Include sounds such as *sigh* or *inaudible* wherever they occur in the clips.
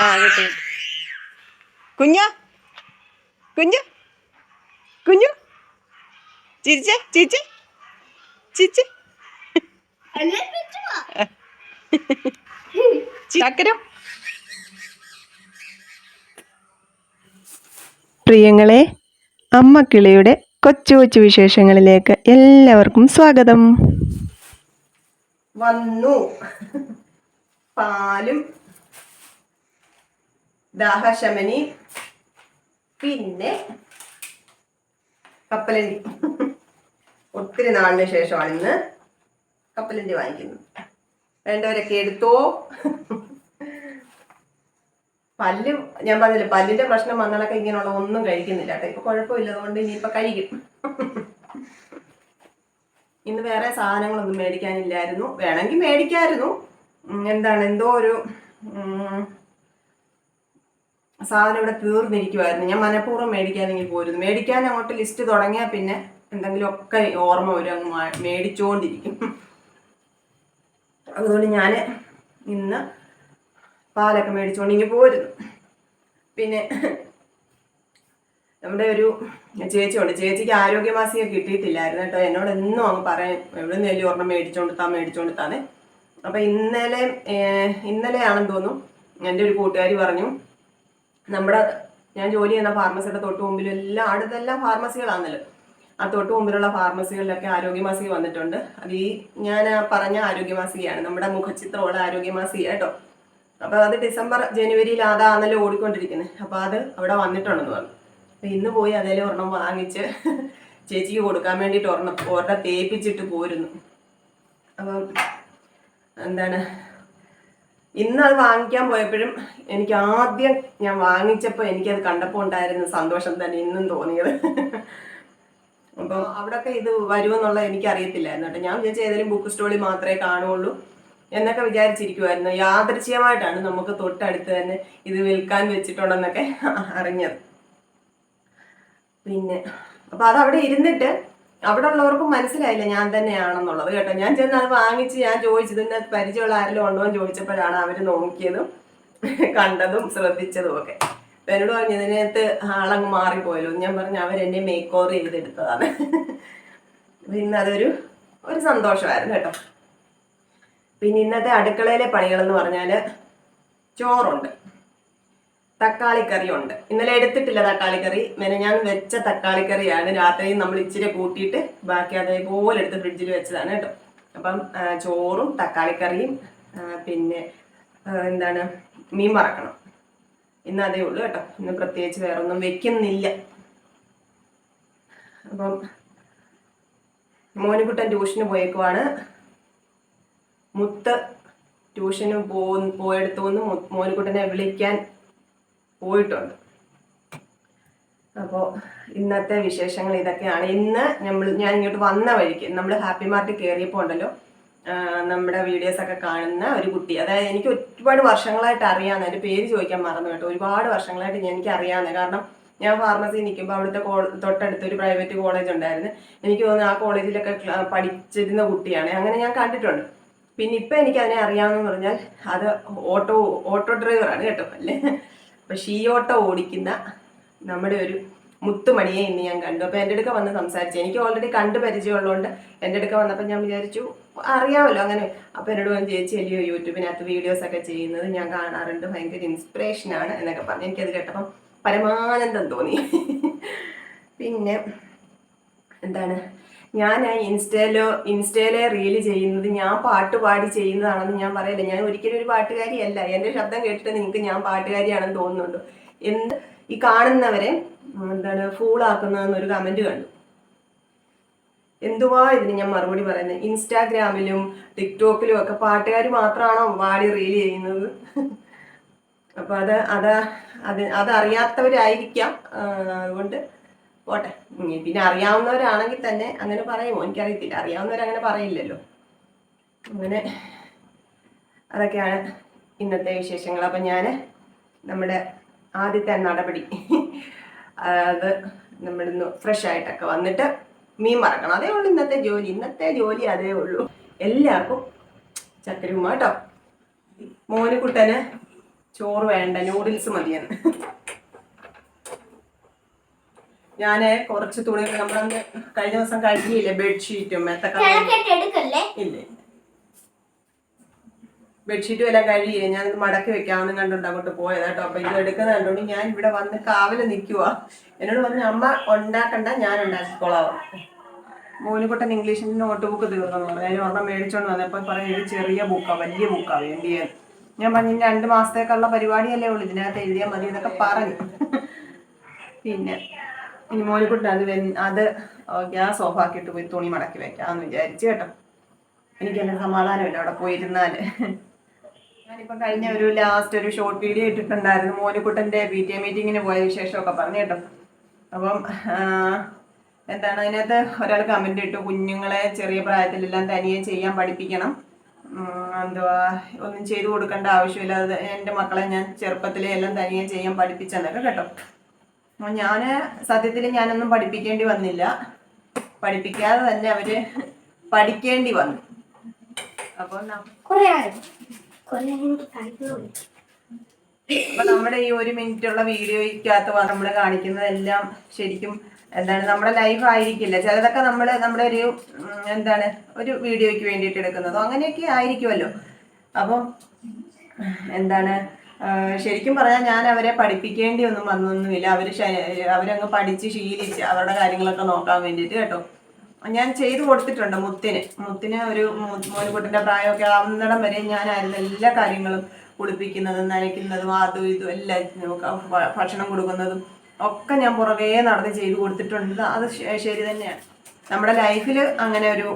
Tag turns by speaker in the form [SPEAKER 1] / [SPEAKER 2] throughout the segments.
[SPEAKER 1] ആ കിട്ടി. കുഞ്ഞു? കുഞ്ഞു? കുഞ്ഞു? ചിരിച്ചേ ചിരിച്ചേ. ചിരിച്ചേ. ചക്കരം. പ്രിയങ്ങളെ അമ്മ കിളിയുടെ കൊച്ചു കൊച്ചു വിശേഷങ്ങളിലേക്ക് എല്ലാവർക്കും സ്വാഗതം. വന്നു. പാലും ദാഹശമനി. പിന്നെ കപ്പലണ്ടി. ഒത്തിരി നാളിന് ശേഷമാണ് ഇന്ന് കപ്പലണ്ടി വാങ്ങിക്കുന്നത്. വേണ്ടവരൊക്കെ എടുത്തോ? പല്ല് ഞാൻ പറഞ്ഞില്ല പല്ലിന്റെ പ്രശ്നം വന്നാലൊക്കെ ഇങ്ങനെയുള്ള ഒന്നും കഴിക്കുന്നില്ല കേട്ടോ. ഇപ്പൊ കുഴപ്പമില്ല അതുകൊണ്ട് ഇനിയിപ്പൊ കഴിക്കും. ഇന്ന് വേറെ സാധനങ്ങളൊന്നും മേടിക്കാനില്ലായിരുന്നു. വേണമെങ്കിൽ മേടിക്കായിരുന്നു. എന്താണ് എന്തോ ഒരു സാധനം ഇവിടെ തീർന്നിരിക്കുമായിരുന്നു ഞാൻ മനഃപൂർവം മേടിക്കാനെങ്കിൽ പോയിരുന്നു മേടിക്കാൻ അങ്ങോട്ട് ലിസ്റ്റ് തുടങ്ങിയാൽ പിന്നെ എന്തെങ്കിലുമൊക്കെ ഓർമ്മ വരും അങ്ങ് മേടിച്ചുകൊണ്ടിരിക്കും അതുകൊണ്ട് ഞാൻ ഇന്ന് പാലൊക്കെ മേടിച്ചുകൊണ്ട് ഇങ്ങനെ പോരുന്നു. പിന്നെ നമ്മുടെ ഒരു ചേച്ചിയുണ്ട്. ചേച്ചിക്ക് ആരോഗ്യമാസിക കിട്ടിയിട്ടില്ലായിരുന്നു കേട്ടോ. എന്നോട് എന്നും അങ്ങ് പറയാൻ എവിടെ നിന്നേലും ഒരെണ്ണം മേടിച്ചുകൊണ്ട് താ മേടിച്ചുകൊണ്ട് താന്നെ അപ്പം ഇന്നലെ ഇന്നലെയാണെന്ന് തോന്നുന്നു എന്റെ ഒരു കൂട്ടുകാരി പറഞ്ഞു നമ്മുടെ ഞാൻ ജോലി ചെയ്യുന്ന ഫാർമസിയുടെ തൊട്ട് മുമ്പിലും എല്ലാം അടുത്തെല്ലാം ഫാർമസികളാണല്ലോ ആ തൊട്ട് മുമ്പിലുള്ള ഫാർമസികളിലൊക്കെ ആരോഗ്യമാസിക വന്നിട്ടുണ്ട്. അത് ഈ ഞാൻ പറഞ്ഞ ആരോഗ്യമാസികയാണ്. നമ്മുടെ മുഖചിത്രമുള്ള ആരോഗ്യമാസിക കേട്ടോ. അപ്പൊ അത് ഡിസംബർ ജനുവരിയിൽ അതാണല്ലോ ഓടിക്കൊണ്ടിരിക്കുന്നത് അപ്പൊ അത് അവിടെ വന്നിട്ടുണ്ടെന്ന് പറഞ്ഞു. അപ്പൊ ഇന്ന് പോയി അതേലും ഒരെണ്ണം വാങ്ങിച്ച് ചേച്ചിക്ക് കൊടുക്കാൻ വേണ്ടിയിട്ട് ഒരെണ്ണം ഒരെണ്ണം തേപ്പിച്ചിട്ട് പോരുന്നു. അപ്പം എന്താണ് ഇന്ന് അത് വാങ്ങിക്കാൻ പോയപ്പോഴും എനിക്ക് ആദ്യം ഞാൻ വാങ്ങിച്ചപ്പോൾ എനിക്കത് കണ്ടപ്പോൾ ഉണ്ടായിരുന്ന സന്തോഷം തന്നെ ഇന്നും തോന്നിയത്. അപ്പോൾ അവിടെയൊക്കെ ഇത് വരുമെന്നുള്ള എനിക്ക് അറിയത്തില്ലായിരുന്നു കേട്ടോ. ഞാൻ വിചാരിച്ച ഏതെങ്കിലും ബുക്ക് സ്റ്റോളിൽ മാത്രമേ കാണുള്ളൂ എന്നൊക്കെ വിചാരിച്ചിരിക്കുമായിരുന്നു യാദൃച്ഛികമായിട്ടാണ് നമുക്ക് തൊട്ടടുത്ത് തന്നെ ഇത് വിൽക്കാൻ വെച്ചിട്ടുണ്ടെന്നൊക്കെ അറിഞ്ഞത്. പിന്നെ അപ്പൊ അതവിടെ ഇരുന്നിട്ട് അവിടെ ഉള്ളവർക്ക് മനസ്സിലായില്ല ഞാൻ തന്നെയാണെന്നുള്ളത് കേട്ടോ. ഞാൻ ചെന്ന് അത് വാങ്ങിച്ച് ഞാൻ ചോദിച്ചു ഇതിന്റെ പരിചയമുള്ള ആരെങ്കിലും ഉണ്ടോ എന്ന് ചോദിച്ചപ്പോഴാണ് അവർ നോക്കിയതും കണ്ടതും ശ്രദ്ധിച്ചതും ഒക്കെ. അപ്പൊ എന്നോട് പറഞ്ഞു ഇതിനകത്ത് ആളങ്ങ് മാറിപ്പോയല്ലോ. ഞാൻ പറഞ്ഞു അവരെന്നെ മേക്ക് ഓവർ ചെയ്തെടുത്തതാണ്. പിന്നെ അതൊരു ഒരു സന്തോഷമായിരുന്നു കേട്ടോ. പിന്നെ ഇന്നത്തെ അടുക്കളയിലെ പണികളെന്ന് പറഞ്ഞാൽ ചോറുണ്ട്. തക്കാളിക്കറി ഉണ്ട് ഇന്നലെ എടുത്തിട്ടില്ല തക്കാളിക്കറി. ഞാൻ വെച്ച തക്കാളി തക്കാളിക്കറിയാണ്. രാത്രിയും നമ്മൾ ഇച്ചിരി കൂട്ടിയിട്ട് ബാക്കി അതേപോലെ എടുത്ത് ഫ്രിഡ്ജിൽ വെച്ചതാണ് കേട്ടോ. അപ്പം ചോറും തക്കാളി കറിയും പിന്നെ എന്താണ് മീൻ വറക്കണം. ഇന്ന് അതേ ഉള്ളൂ കേട്ടോ. ഇന്ന് പ്രത്യേകിച്ച് വേറെ ഒന്നും വെക്കുന്നില്ല. അപ്പം മോനുകുട്ടൻ ട്യൂഷന് പോയേക്കുവാണ്. മുത്ത് ട്യൂഷന് പോ പോയെടുത്തുനിന്ന് മോനുകുട്ടനെ വിളിക്കാൻ പോയിട്ടുണ്ട്. അപ്പോൾ ഇന്നത്തെ വിശേഷങ്ങൾ ഇതൊക്കെയാണ്. ഇന്ന് നമ്മൾ ഞാൻ ഇങ്ങോട്ട് വന്ന വഴിക്ക് നമ്മൾ ഹാപ്പി മാർട്ടിൽ കയറിയപ്പോൾ ഉണ്ടല്ലോ. നമ്മുടെ വീഡിയോസ് ഒക്കെ കാണുന്ന ഒരു കുട്ടി. അതായത് എനിക്ക് ഒരുപാട് വർഷങ്ങളായിട്ട് അറിയാവുന്ന എന്റെ പേര് ചോദിക്കാൻ മറന്നു കേട്ടോ. ഒരുപാട് വർഷങ്ങളായിട്ട് എനിക്ക് അറിയാവുന്ന കാരണം ഞാൻ ഫാർമസി നിൽക്കുമ്പോൾ അവിടുത്തെ തൊട്ടടുത്ത് ഒരു പ്രൈവറ്റ് കോളേജ് ഉണ്ടായിരുന്നു. എനിക്ക് തോന്നുന്നു ആ കോളേജിലൊക്കെ പഠിച്ചിരുന്ന കുട്ടിയാണ്. അങ്ങനെ ഞാൻ കണ്ടിട്ടുണ്ട്. പിന്നെ ഇപ്പം എനിക്ക് അതിനെ അറിയാമെന്ന് പറഞ്ഞാൽ അത് ഓട്ടോ ഓട്ടോ ഡ്രൈവറാണ് കേട്ടോ. അല്ലേ? അപ്പം ഷീയോട്ട ഓടിക്കുന്ന നമ്മുടെ ഒരു മുത്തുമണിയെ ഇന്ന് ഞാൻ കണ്ടു. അപ്പോൾ എന്റെ അടുക്ക വന്ന് സംസാരിച്ചു. എനിക്ക് ഓൾറെഡി കണ്ട് പരിചയമുള്ളതുകൊണ്ട് എന്റെ അടുക്ക വന്നപ്പോൾ ഞാൻ വിചാരിച്ചു അറിയാമല്ലോ അങ്ങനെ. അപ്പോൾ എന്നോട് വന്ന് ചേച്ചി അല്ലയോ യൂട്യൂബിനകത്ത് വീഡിയോസ് ഒക്കെ ചെയ്യുന്നത് ഞാൻ കാണാറുണ്ട്. ഭയങ്കര ഇൻസ്പിറേഷനാണ് എന്നൊക്കെ പറഞ്ഞു. എനിക്കത് കേട്ടപ്പം പരമാനന്ദം തോന്നി. പിന്നെ എന്താണ്? ഞാൻ ആ ഇൻസ്റ്റയിലോ ഇൻസ്റ്റയിലെ റീൽ ചെയ്യുന്നത്. ഞാൻ പാട്ട് പാടി ചെയ്യുന്നതാണെന്ന് ഞാൻ പറയില്ല? ഞാൻ ഒരിക്കലും ഒരു പാട്ടുകാരിയല്ല. എന്റെ ശബ്ദം കേട്ടിട്ട് നിങ്ങൾക്ക് ഞാൻ പാട്ടുകാരിയാണെന്ന് തോന്നുന്നുണ്ടോ? എന്ത്? ഈ കാണുന്നവരെ എന്താണ് ഫൂളാക്കുന്നതെന്നൊരു കമന്റ് കണ്ടു. എന്തുവാ ഇതിന് ഞാൻ മറുപടി പറയുന്നത് ഇൻസ്റ്റാഗ്രാമിലും ടിക്ടോക്കിലും ഒക്കെ പാട്ടുകാർ മാത്രമാണോ പാടി റീൽ ചെയ്യുന്നത്? അപ്പൊ അത് അത് അത് അതറിയാത്തവരായിരിക്കാം അതുകൊണ്ട് പോട്ടെ. പിന്നെ അറിയാവുന്നവരാണെങ്കിൽ തന്നെ അങ്ങനെ പറയുമോ എനിക്കറിയത്തില്ല. അറിയാവുന്നവരങ്ങനെ പറയില്ലല്ലോ. അങ്ങനെ അതൊക്കെയാണ് ഇന്നത്തെ വിശേഷങ്ങൾ. അപ്പം ഞാൻ നമ്മുടെ ആദ്യത്തെ നടപടി. അത് നമ്മളിന്ന് ഫ്രഷ് ആയിട്ടൊക്കെ വന്നിട്ട് മീൻ മറക്കണം. അതേ ഉള്ളൂ ഇന്നത്തെ ജോലി. ഇന്നത്തെ ജോലി അതേ ഉള്ളൂ. എല്ലാവർക്കും ചക്കരുമ്മ കേട്ടോ മോനുകുട്ടന് ചോറ് വേണ്ട. നൂഡിൽസ് മതിയെന്ന് ഞാൻ കുറച്ച് തുണി നമ്മളന്ന് കഴിഞ്ഞ ദിവസം കഴുകിയില്ലേ ബെഡ്ഷീറ്റും മെത്തക്ക ഇല്ലേ ബെഡ്ഷീറ്റും എല്ലാം കഴുകിയില്ല? ഞാൻ മടക്കി വെക്കാമെന്ന് കണ്ടുകൊണ്ട് അങ്ങോട്ട് പോയത് കേട്ടോ. അപ്പൊ ഇത് എടുക്കുന്നത് കണ്ടോണ്ട് ഞാൻ ഇവിടെ വന്ന് കാവൽ നിൽക്കുക എന്നോട് പറഞ്ഞു അമ്മ ഉണ്ടാക്കണ്ട ഞാൻ ഉണ്ടാക്കിക്കോളാം മോനുകുട്ടൻ ഇംഗ്ലീഷിന്റെ നോട്ട് ബുക്ക് തീർന്നു പറഞ്ഞു. അതിന് ഒരെണ്ണം മേടിച്ചോണ്ട് വന്നപ്പോൾ പറഞ്ഞു ഇത് ചെറിയ ബുക്കാ വലിയ ബുക്കാ വേണ്ടിയത് ഞാൻ പറഞ്ഞു രണ്ടു രണ്ട് മാസത്തേക്കുള്ള പരിപാടിയല്ലേ ഉള്ളൂ ഇതിനകത്ത് എഴുതിയാൽ മതി എന്നൊക്കെ പറഞ്ഞു. പിന്നെ ഇനി മോനുകുട്ടൻ അത് അത് ഗ്യാസ് ഓഫ് ആക്കിയിട്ട് പോയി തുണി മടക്കി വെക്കാമെന്ന് വിചാരിച്ചു കേട്ടോ. എനിക്ക് എന്നെ സമാധാനമില്ല അവിടെ പോയിരുന്നാൽ. ഞാനിപ്പം കഴിഞ്ഞ ഒരു ലാസ്റ്റ് ഒരു ഷോർട്ട് വീഡിയോ ഇട്ടിട്ടുണ്ടായിരുന്നു. മോനുകുട്ടന്റെ പി ടി എ മീറ്റിങ്ങിന് പോയ വിശേഷമൊക്കെ പറഞ്ഞു കേട്ടോ. അപ്പം എന്താണ് അതിനകത്ത് ഒരാൾ കമന്റ് ഇട്ടു. കുഞ്ഞുങ്ങളെ ചെറിയ പ്രായത്തിലെല്ലാം തനിയെ ചെയ്യാൻ പഠിപ്പിക്കണം. എന്തുവാ ഒന്നും ചെയ്തു കൊടുക്കേണ്ട ആവശ്യമില്ല അത് എന്റെ മക്കളെ ഞാൻ ചെറുപ്പത്തിലെ എല്ലാം തനിയെ ചെയ്യാൻ പഠിപ്പിച്ചെന്നൊക്കെ കേട്ടോ. ഞാൻ സത്യത്തിൽ ഞാനൊന്നും പഠിപ്പിക്കേണ്ടി വന്നില്ല. പഠിപ്പിക്കാതെ തന്നെ അവർ പഠിക്കേണ്ടി വന്നു.
[SPEAKER 2] എനിക്ക്
[SPEAKER 1] അപ്പൊ നമ്മുടെ ഈ ഒരു മിനിറ്റ് ഉള്ള വീഡിയോയ്ക്കകത്ത് നമ്മൾ കാണിക്കുന്നതെല്ലാം ശരിക്കും എന്താണ് നമ്മുടെ ലൈഫ് ആയിരിക്കില്ല. ചിലതൊക്കെ നമ്മൾ നമ്മുടെ ഒരു എന്താണ് ഒരു വീഡിയോയ്ക്ക് വേണ്ടിയിട്ട് എടുക്കുന്നതോ. അങ്ങനെയൊക്കെ ആയിരിക്കുമല്ലോ. അപ്പം എന്താണ് ശരിക്കും പറഞ്ഞാൽ ഞാൻ അവരെ പഠിപ്പിക്കേണ്ടി ഒന്നും വന്നൊന്നുമില്ല. അവർ അവരങ്ങ് പഠിച്ച് ശീലിച്ച് അവരുടെ കാര്യങ്ങളൊക്കെ നോക്കാൻ വേണ്ടിയിട്ട് കേട്ടോ. ഞാൻ ചെയ്തു കൊടുത്തിട്ടുണ്ട് മുത്തിന്. മുത്തിന് ഒരു മോനുകുട്ടിന്റെ പ്രായമൊക്കെ ആവുന്നിടം വരെ ഞാനായിരുന്നു എല്ലാ കാര്യങ്ങളും കുളിപ്പിക്കുന്നതും നനയ്ക്കുന്നതും അതും ഇതും എല്ലാം ഭക്ഷണം കൊടുക്കുന്നതും ഒക്കെ ഞാൻ പുറകെ നടന്ന് ചെയ്തു കൊടുത്തിട്ടുണ്ട്. അത് ശരി തന്നെയാണ്. നമ്മുടെ ലൈഫിൽ അങ്ങനെ ഒരു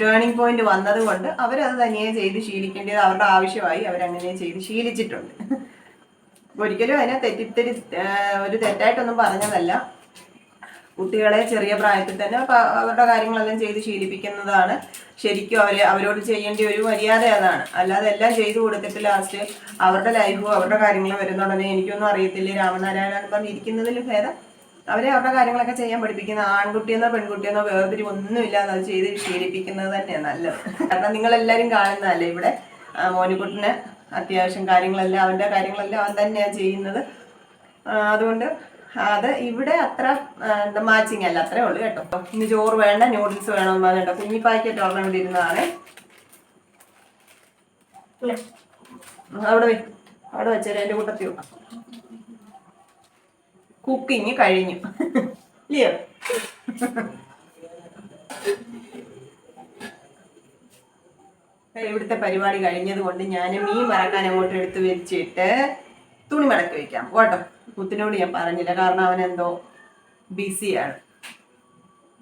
[SPEAKER 1] ടേണിംഗ് പോയിന്റ് വന്നത് കൊണ്ട് അവരത് തനിയെ ചെയ്ത് ശീലിക്കേണ്ടത് അവരുടെ ആവശ്യമായി അവരങ്ങനെ ചെയ്ത് ശീലിച്ചിട്ടുണ്ട്. ഒരിക്കലും അതിനെ തെറ്റിദ്ധരി ഒരു തെറ്റായിട്ടൊന്നും പറഞ്ഞതല്ല. കുട്ടികളെ ചെറിയ പ്രായത്തിൽ തന്നെ അവരുടെ കാര്യങ്ങളെല്ലാം ചെയ്ത് ശീലിപ്പിക്കുന്നതാണ്. ശരിക്കും അവർ അവരോട് ചെയ്യേണ്ട ഒരു മര്യാദ അതാണ്. അല്ലാതെ എല്ലാം ചെയ്തു കൊടുത്തിട്ട് ലാസ്റ്റ് അവരുടെ ലൈഫും അവരുടെ കാര്യങ്ങളും വരുന്നുണ്ടെന്ന് എനിക്കൊന്നും അറിയത്തില്ല. രാമനാരായണൻ പറഞ്ഞിരിക്കുന്നതിൽ ഭേദം. അവരെ അവരുടെ കാര്യങ്ങളൊക്കെ ചെയ്യാൻ പഠിപ്പിക്കുന്ന ആൺകുട്ടിയെന്നോ പെൺകുട്ടിയെന്നോ വേർതിരിവ് ഒന്നുമില്ലാതെ അത് ചെയ്ത് ശീലിപ്പിക്കുന്നത് തന്നെയാണ് നല്ലത്. കാരണം നിങ്ങൾ നിങ്ങളെല്ലാവരും കാണുന്നതല്ലേ ഇവിടെ? മോനിക്കുട്ടിന് മോനുകുട്ടിന് അത്യാവശ്യം കാര്യങ്ങളെല്ലാം അവന്റെ കാര്യങ്ങളെല്ലാം അവൻ തന്നെയാണ് ചെയ്യുന്നത്. അതുകൊണ്ട് അത് ഇവിടെ അത്ര എന്താ മാച്ചിങ് അല്ല. അത്രേ ഉള്ളൂ കേട്ടോ. ഇനി ചോറ് വേണ്ട നൂഡിൽസ് വേണമെന്ന് പറഞ്ഞിട്ടോ. കുഞ്ഞി പാക്കറ്റ് ഓർഡർ ചെയ്തിരുന്നതാണ് അവിടെ അവിടെ വെച്ചേരെ എന്റെ കൂട്ടത്തിൽ വെക്കാം. കുക്കിങ് കഴിഞ്ഞു. ഇല്ലയോ ഇവിടുത്തെ പരിപാടി കഴിഞ്ഞത് കൊണ്ട് ഞാൻ മീൻ മറക്കാൻ അങ്ങോട്ട് എടുത്ത് വെച്ചിട്ട് തുണി മടക്കി വെക്കാം. കേട്ടോ? മുത്തിനോട് ഞാൻ പറഞ്ഞില്ല. കാരണം അവൻ എന്തോ ബിസിയാണ്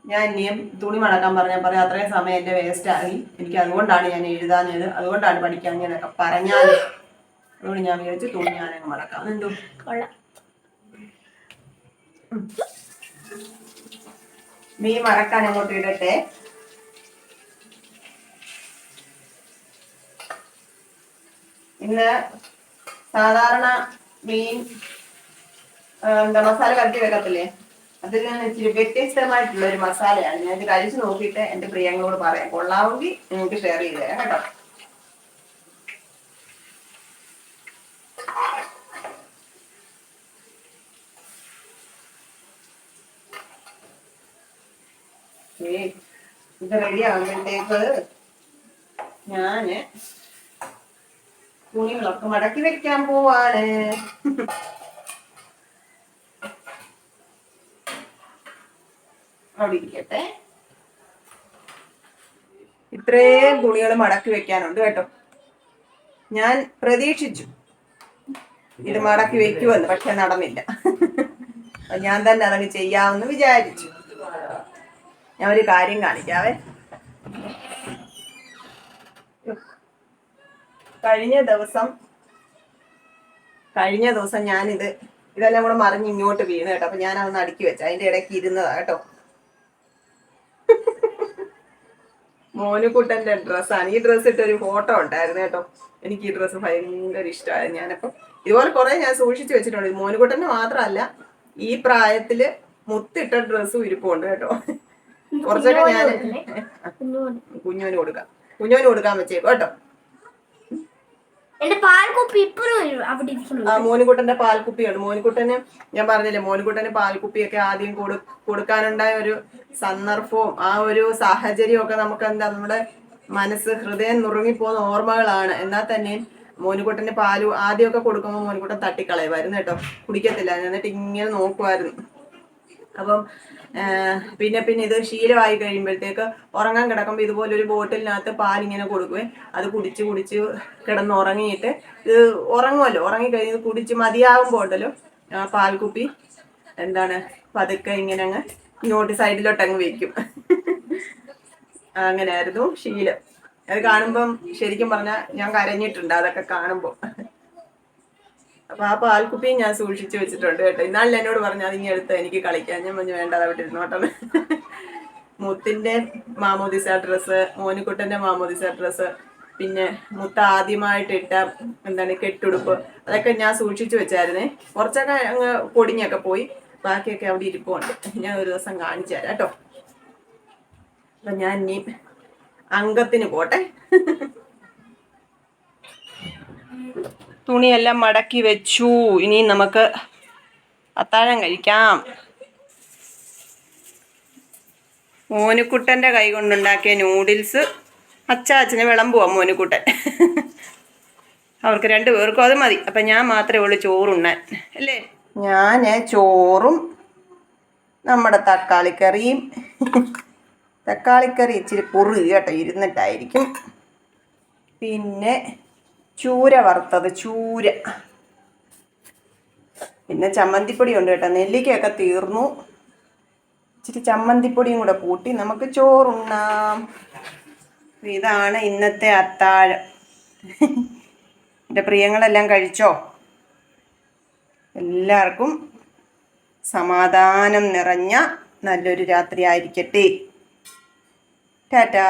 [SPEAKER 1] ഞാൻ ഇനിയും തുണി മടക്കാൻ പറഞ്ഞാൽ പറയാം അത്രയും സമയം എന്റെ വേസ്റ്റ് ആയി. എനിക്ക് അതുകൊണ്ടാണ് ഞാൻ എഴുതാഞ്ഞത്. അതുകൊണ്ടാണ് പഠിക്കാൻ ഞാനൊക്കെ പറഞ്ഞാൽ അതുകൊണ്ട് ഞാൻ വിചാരിച്ചു തുണി ഞാനങ്ങ് മടക്കാം. എന്തോ
[SPEAKER 2] കൊള്ളാം.
[SPEAKER 1] മീൻ മറക്കാൻ അങ്ങോട്ട് ഇടട്ടെ. ഇന്ന് സാധാരണ മീൻ എന്താ മസാല കലക്കി വെക്കത്തില്ലേ? അതിൽ നിന്ന് ഇച്ചിരി വ്യത്യസ്തമായിട്ടുള്ള ഒരു മസാലയാണ്. ഞാൻ ഇത് കഴിച്ചു നോക്കിയിട്ട് എന്റെ പ്രിയങ്ങളോട് പറയാം. കൊള്ളാമെങ്കിൽ നിങ്ങൾക്ക് ഷെയർ ചെയ്തു തരാം കേട്ടോ. ഇത് റെഡി ആകുമ്പോഴത്തേക്ക് ഞാൻ തുണികളൊക്കെ മടക്കി വെക്കാൻ പോവാണ്. അവിടെ ഇരിക്കട്ടെ. ഇത്രയും തുണികൾ മടക്കി വെക്കാനുണ്ട് കേട്ടോ. ഞാൻ പ്രതീക്ഷിച്ചു ഇത് മടക്കി വെക്കുമെന്ന് പക്ഷെ നടന്നില്ല. ഞാൻ തന്നെ അതങ്ങ് ചെയ്യാമെന്ന് വിചാരിച്ചു. ഞാൻ ഒരു കാര്യം കാണിക്കാവേ. കഴിഞ്ഞ ദിവസം കഴിഞ്ഞ ദിവസം ഞാനിത് ഇതെല്ലാം കൂടെ മറിഞ്ഞ് ഇങ്ങോട്ട് വീണ് കേട്ടോ. അപ്പൊ ഞാൻ അതൊന്ന് അടുക്കി വെച്ച അതിന്റെ ഇടയ്ക്ക് ഇരുന്നതാ കേട്ടോ. മോനുകുട്ടന്റെ ഡ്രസ്സാണ്. ഈ ഡ്രസ്സ് ഇട്ട ഒരു ഫോട്ടോ ഉണ്ടായിരുന്നു കേട്ടോ. എനിക്ക് ഈ ഡ്രസ്സ് ഭയങ്കര ഇഷ്ടമായി ഞാനപ്പം. ഇതുപോലെ കുറെ ഞാൻ സൂക്ഷിച്ചു വെച്ചിട്ടുണ്ട്. മോനുകുട്ടന്റെ മാത്രമല്ല ഈ പ്രായത്തിൽ മുത്തിട്ട ഡ്രസ്സും ഇരിപ്പുണ്ട് കേട്ടോ. കുറച്ചൊക്കെ ഞാൻ *laughs*
[SPEAKER 2] കുഞ്ഞോന്
[SPEAKER 1] കൊടുക്കാം. കുഞ്ഞോന് കൊടുക്കാൻ വെച്ചേക്കോ കേട്ടോ.
[SPEAKER 2] എന്റെ പാൽക്കുപ്പി ഇപ്പോഴും അവിടെ ഇരിക്കുന്നു.
[SPEAKER 1] ആ മോനിക്കുട്ടന്റെ പാൽക്കുപ്പിയുണ്ട്. മോനിക്കുട്ടന് ഞാൻ പറഞ്ഞില്ലേ മോനുകുട്ടന് പാൽക്കുപ്പിയൊക്കെ ആദ്യം കൊടു കൊടുക്കാനുണ്ടായ ഒരു സന്ദർഭവും ആ ഒരു സാഹചര്യവും ഒക്കെ നമുക്ക് എന്താ നമ്മുടെ മനസ്സ് ഹൃദയം നുറുങ്ങിപ്പോകുന്ന ഓർമ്മകളാണ്. എന്നാൽ തന്നെ മോനുകുട്ടന് പാൽ ആദ്യമൊക്കെ കൊടുക്കുമ്പോൾ മോനുകുട്ടൻ തട്ടിക്കളയുമായിരുന്നു കേട്ടോ. കുടിക്കത്തില്ല എന്നിട്ട് ഇങ്ങനെ നോക്കുമായിരുന്നു. അപ്പം പിന്നെ പിന്നെ ഇത് ശീലമായി കഴിയുമ്പോഴത്തേക്ക് ഉറങ്ങാൻ കിടക്കുമ്പോൾ ഇതുപോലെ ഒരു ബോട്ടിലിനകത്ത് പാലിങ്ങനെ കൊടുക്കുവേ. അത് കുടിച്ച് കുടിച്ച് കിടന്ന് ഉറങ്ങിയിട്ട് ഇത് ഉറങ്ങുമല്ലോ. ഉറങ്ങിക്കഴിഞ്ഞ് കുടിച്ച് മതിയാകുമ്പോൾ ഉണ്ടല്ലോ. പാൽക്കുപ്പി എന്താണ്? പതുക്കെ ഇങ്ങനെ അങ്ങ് ഇങ്ങോട്ട് സൈഡിലോട്ട് അങ്ങ് വെക്കും. അങ്ങനെയായിരുന്നു ശീലം. അത് കാണുമ്പം ശരിക്കും പറഞ്ഞാൽ ഞാൻ കരഞ്ഞിട്ടുണ്ട്. അതൊക്കെ കാണുമ്പോൾ അപ്പൊ ആ പാൽക്കുപ്പിയും ഞാൻ സൂക്ഷിച്ചു വെച്ചിട്ടുണ്ട് കേട്ടോ. ഇന്നാളിൽ എന്നോട് പറഞ്ഞു അത് ഇങ്ങനെ എടുത്ത് എനിക്ക് കളിക്കാൻ. ഞാൻ പറഞ്ഞു വേണ്ട അവിടെ ഇരുന്നോട്ടെ മുത്തിന്റെ മാമോദിസ ഡ്രസ്സ് മോനിക്കുട്ടന്റെ മാമോദിസ ഡ്രസ്സ് പിന്നെ മുത്ത ആദ്യമായിട്ട് ഇട്ട എന്താണ് കെട്ടുടുപ്പ് അതൊക്കെ ഞാൻ സൂക്ഷിച്ചു വെച്ചായിരുന്നേ. കുറച്ചൊക്കെ അങ്ങ് പൊടിഞ്ഞൊക്കെ പോയി ബാക്കിയൊക്കെ അവിടെ ഇരിപ്പുണ്ട്. ഞാൻ ഒരു ദിവസം കാണിച്ചു തരാം കേട്ടോ. അപ്പൊ ഞാൻ ഇനി അംഗത്തിന് പോട്ടെ. തുണിയെല്ലാം മടക്കി വെച്ചു. ഇനി നമുക്ക് അത്താഴം കഴിക്കാം. മോനുക്കുട്ടന്റെ കൈ കൊണ്ടുണ്ടാക്കിയ നൂഡിൽസ് അച്ചാച്ചന് വിളമ്പുവാ മോനുക്കുട്ടൻ. അവർക്ക് രണ്ടു പേർക്കും അത് മതി. അപ്പം ഞാൻ മാത്രമേ ഉള്ളൂ ചോറുണ്ണാൻ. അല്ലേ? ഞാൻ ചോറും നമ്മുടെ തക്കാളിക്കറിയും തക്കാളിക്കറി ഇച്ചിരി കുറുകി ഇരുന്നിട്ടായിരിക്കും. പിന്നെ ചൂര വറുത്തത് ചൂര. പിന്നെ ചമ്മന്തിപ്പൊടി ഉണ്ട് കേട്ടോ. നെല്ലിക്കയൊക്കെ തീർന്നു. ഇച്ചിരി ചമ്മന്തിപ്പൊടിയും കൂടെ കൂട്ടി നമുക്ക് ചോറുണ്ണാം. ഇതാണ് ഇന്നത്തെ അത്താഴം. എന്റെ പ്രിയങ്ങളെല്ലാം കഴിച്ചോ? എല്ലാവർക്കും സമാധാനം നിറഞ്ഞ നല്ലൊരു രാത്രി ആയിരിക്കട്ടെ. ടാറ്റാ.